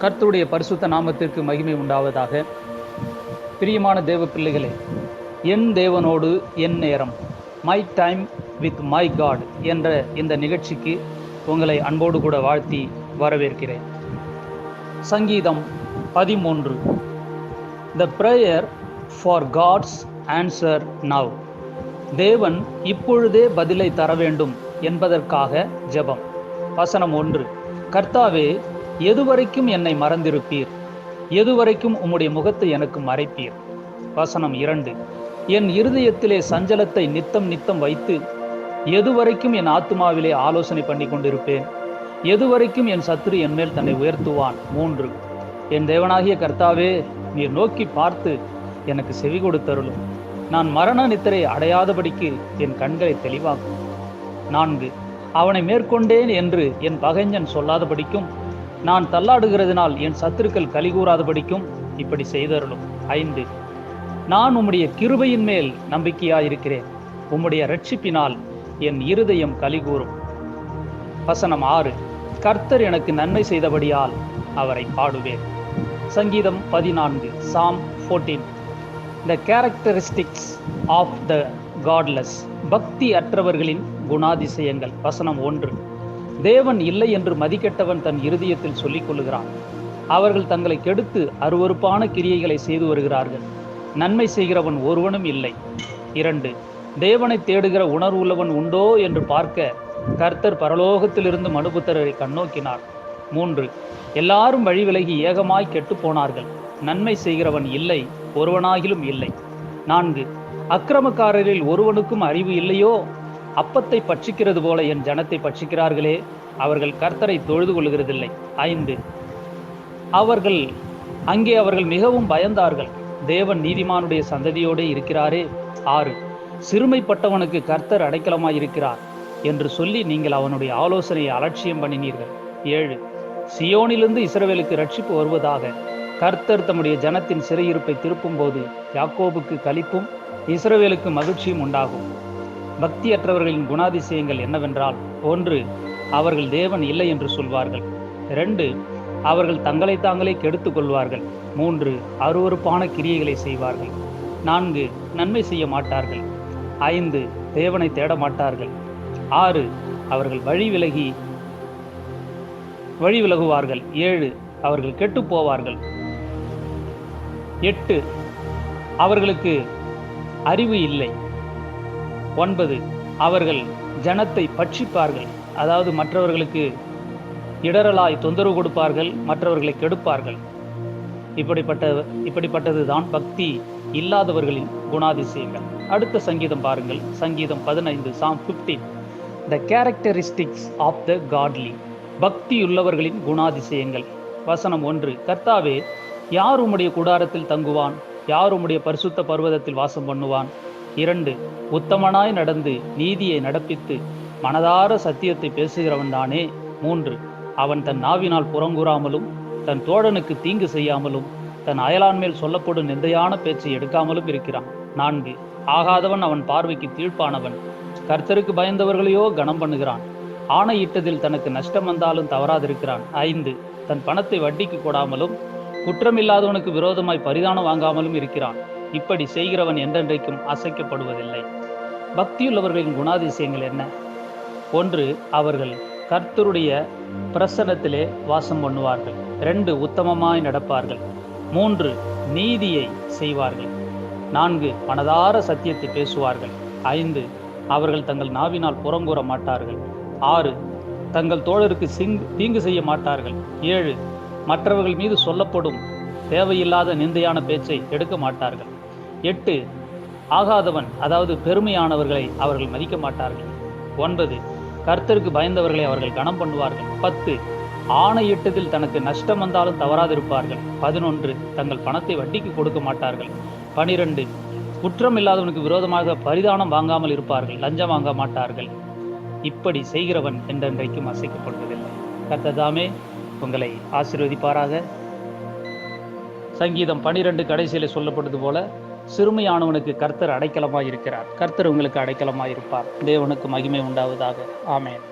கர்த்தருடைய பரிசுத்த நாமத்திற்கு மகிமை உண்டாவதாக. பிரியமான தேவ பிள்ளைகளே என் தேவனோடு என் நேரம் my time with my God என்ற இந்த நிகழ்ச்சிக்கு உங்களை அன்போடு கூட வாழ்த்தி வரவேற்கிறேன். சங்கீதம் பதிமூன்று. The prayer for God's answer now தேவன் இப்பொழுதே பதிலை தர வேண்டும் என்பதற்காக ஜெபம். வசனம் ஒன்று. கர்த்தாவே எதுவரைக்கும் என்னை மறந்திருப்பீர்? எதுவரைக்கும் உம்முடைய முகத்தை எனக்கு மறைப்பீர்? வசனம் இரண்டு. என் இருதயத்திலே சஞ்சலத்தை நித்தம் நித்தம் வைத்து எதுவரைக்கும் என் ஆத்மாவிலே ஆலோசனை பண்ணி கொண்டிருப்பேன்? எதுவரைக்கும் என் சத்துரு என் மேல் தன்னை உயர்த்துவான்? மூன்று. என் தேவனாகிய கர்த்தாவே நீர் நோக்கி பார்த்து எனக்கு செவி கொடுத்தருளும். நான் மரண நித்திரை அடையாதபடிக்கு என் கண்களை தெளிவாக்கும். நான்கு. அவனை மேற்கொண்டேன் என்று என் பகைஞன் சொல்லாதபடிக்கும் நான் தள்ளாடுகிறதினால் என் சத்துருக்கள் கலிகூறாதபடிக்கும் இப்படி செய்தருளும். ஐந்து. நான் உம்முடைய கிருபையின் மேல் நம்பிக்கையாயிருக்கிறேன். உம்முடைய ரட்சிப்பினால் என் இருதயம் கலிகூறும் வசனம் ஆறு. கர்த்தர் எனக்கு நன்மை செய்தபடியால் அவரை பாடுவேன். சங்கீதம் பதினான்கு psalm fourteen the characteristics of the godless பக்தி அற்றவர்களின் குணாதிசயங்கள். வசனம் ஒன்று. தேவன் இல்லை என்று மதிக்கெட்டவன் தன் இருதயத்தில் சொல்லிக் கொள்ளுகிறான். அவர்கள் தங்களை கெடுத்து அருவறுப்பான கிரியைகளை செய்து வருகிறார்கள். நன்மை செய்கிறவன் ஒருவனும் இல்லை. இரண்டு தேவனை தேடுகிற உணர்வுள்ளவன் உண்டோ என்று பார்க்க கர்த்தர் பரலோகத்திலிருந்து மனுபுத்தரரை கண்ணோக்கினார். மூன்று எல்லாரும் வழி விலகி ஏகமாய் கெட்டுப் போனார்கள். நன்மை செய்கிறவன் இல்லை ஒருவனாகிலும் இல்லை. நான்கு அக்கிரமக்காரரில் ஒருவனுக்கும் அறிவு இல்லையோ? அப்பத்தை பட்சிக்கிறது போல என் ஜனத்தை பட்சிக்கிறார்களே அவர்கள் கர்த்தரை தொழுது கொள்கிறதில்லை ஐந்து. அவர்கள் அங்கே அவர்கள் மிகவும் பயந்தார்கள். தேவன் நீதிமானுடைய சந்ததியோடே இருக்கிறாரே. ஆறு. சிறுமைப்பட்டவனுக்கு கர்த்தர் அடைக்கலமாய் இருக்கிறார் என்று சொல்லி நீங்கள் அவனுடைய ஆலோசனையை அலட்சியம் பண்ணினீர்கள். ஏழு. சியோனிலிருந்து இஸ்ரவேலுக்கு ரட்சிப்பு வருவதாக கர்த்தர் தம்முடைய ஜனத்தின் சிறையிருப்பை திருப்பும் போது யாக்கோபுக்கு கழிப்பும் இஸ்ரவேலுக்கு மகிழ்ச்சியும் உண்டாகும். பக்தியற்றவர்களின் குணாதிசயங்கள் என்னவென்றால் ஒன்று அவர்கள் தேவன் இல்லை என்று சொல்வார்கள். இரண்டு அவர்கள் தங்களை தாங்களே கெடுத்து கொள்வார்கள். மூன்று அருவறுப்பான கிரியைகளை செய்வார்கள். நான்கு நன்மை செய்ய மாட்டார்கள். ஐந்து தேவனை தேட மாட்டார்கள். ஆறு அவர்கள் வழி விலகி வழி விலகுவார்கள். ஏழு அவர்கள் கெட்டு போவார்கள். எட்டு அவர்களுக்கு அறிவு இல்லை. ஒன்பது அவர்கள் ஜனத்தை பட்சிப்பார்கள். அதாவது மற்றவர்களுக்கு இடரலாய் தொந்தரவு கொடுப்பார்கள் மற்றவர்களை கெடுப்பார்கள். இப்படிப்பட்ட இப்படிப்பட்டது தான் பக்தி இல்லாதவர்களின் குணாதிசயங்கள். அடுத்த சங்கீதம் பாருங்கள். சங்கீதம் பதினைந்து psalm fifteen the characteristics of the godly பக்தியுள்ளவர்களின் குணாதிசயங்கள். வசனம் ஒன்று கர்த்தாவே யார் உம்முடைய கூடாரத்தில் தங்குவான்? யார் உம்முடைய பரிசுத்த பர்வதத்தில் வாசம் பண்ணுவான்? இரண்டு உத்தமனாய் நடந்து நீதியை நடப்பித்து மனதார சத்தியத்தை பேசுகிறவன் தானே. மூன்று அவன் தன் நாவினால் புறங்கூறாமலும் தன் தோழனுக்கு தீங்கு செய்யாமலும் தன் அயலான் மேல் சொல்லப்படும் நிந்தையான பேச்சை எடுக்காமலும் இருக்கிறான். நான்கு ஆகாதவன் அவன் பார்வைக்கு தீழ்ப்பானவன். கர்த்தருக்கு பயந்தவர்களையோ கனம் பண்ணுகிறான். ஆணையிட்டதில் தனக்கு நஷ்டம் வந்தாலும் தவறாதிருக்கிறான். ஐந்து தன் பணத்தை வட்டிக்கு கொடாமலும் குற்றமில்லாதவனுக்கு விரோதமாய் பரிதானம் வாங்காமலும் இருக்கிறான். இப்படி செய்கிறவன் என்றென்றைக்கும் அசைக்கப்படுவதில்லை. பக்தியுள்ளவர்களின் குணாதிசயங்கள் என்ன? ஒன்று அவர்கள் கர்த்தருடைய பிரசனத்திலே வாசம் பண்ணுவார்கள். ரெண்டு உத்தமமாய் நடப்பார்கள். மூன்று நீதியை செய்வார்கள். நான்கு மனதார சத்தியத்தை பேசுவார்கள். ஐந்து அவர்கள் தங்கள் நாவினால் புறங்கூற மாட்டார்கள். ஆறு தங்கள் தோழருக்கு சிங் தீங்கு செய்ய மாட்டார்கள். ஏழு மற்றவர்கள் மீது சொல்லப்படும் தேவையில்லாத நிந்தையான பேச்சை எடுக்க மாட்டார்கள். எட்டு ஆகாதவன் அதாவது பெருமையானவர்களை அவர்கள் மதிக்க மாட்டார்கள். ஒன்பது கர்த்தருக்கு பயந்தவர்களை அவர்கள் கனம் பண்ணுவார்கள். பத்து ஆணையிட்டதில் தனக்கு நஷ்டம் வந்தாலும் தவறாதிருப்பார்கள். பதினொன்று தங்கள் பணத்தை வட்டிக்கு கொடுக்க மாட்டார்கள். பனிரெண்டு குற்றம் இல்லாதவனுக்கு விரோதமாக பரிதானம் வாங்காமல் இருப்பார்கள். லஞ்சம் வாங்க மாட்டார்கள். இப்படி செய்கிறவன் என்றென்றைக்கும் அசைக்கப்படுவதில்லை கர்த்ததாமே உங்களை ஆசீர்வதிப்பாராக. சங்கீதம் பனிரெண்டு கடைசியில் சொல்லப்படுது போல சிறுமையானவனுக்கு கர்த்தர் அடைக்கலமாக இருக்கிறார் கர்த்தர் உங்களுக்கு அடைக்கலமாக இருப்பார் தேவனுக்கு மகிமை உண்டாவதாக. ஆமேன்.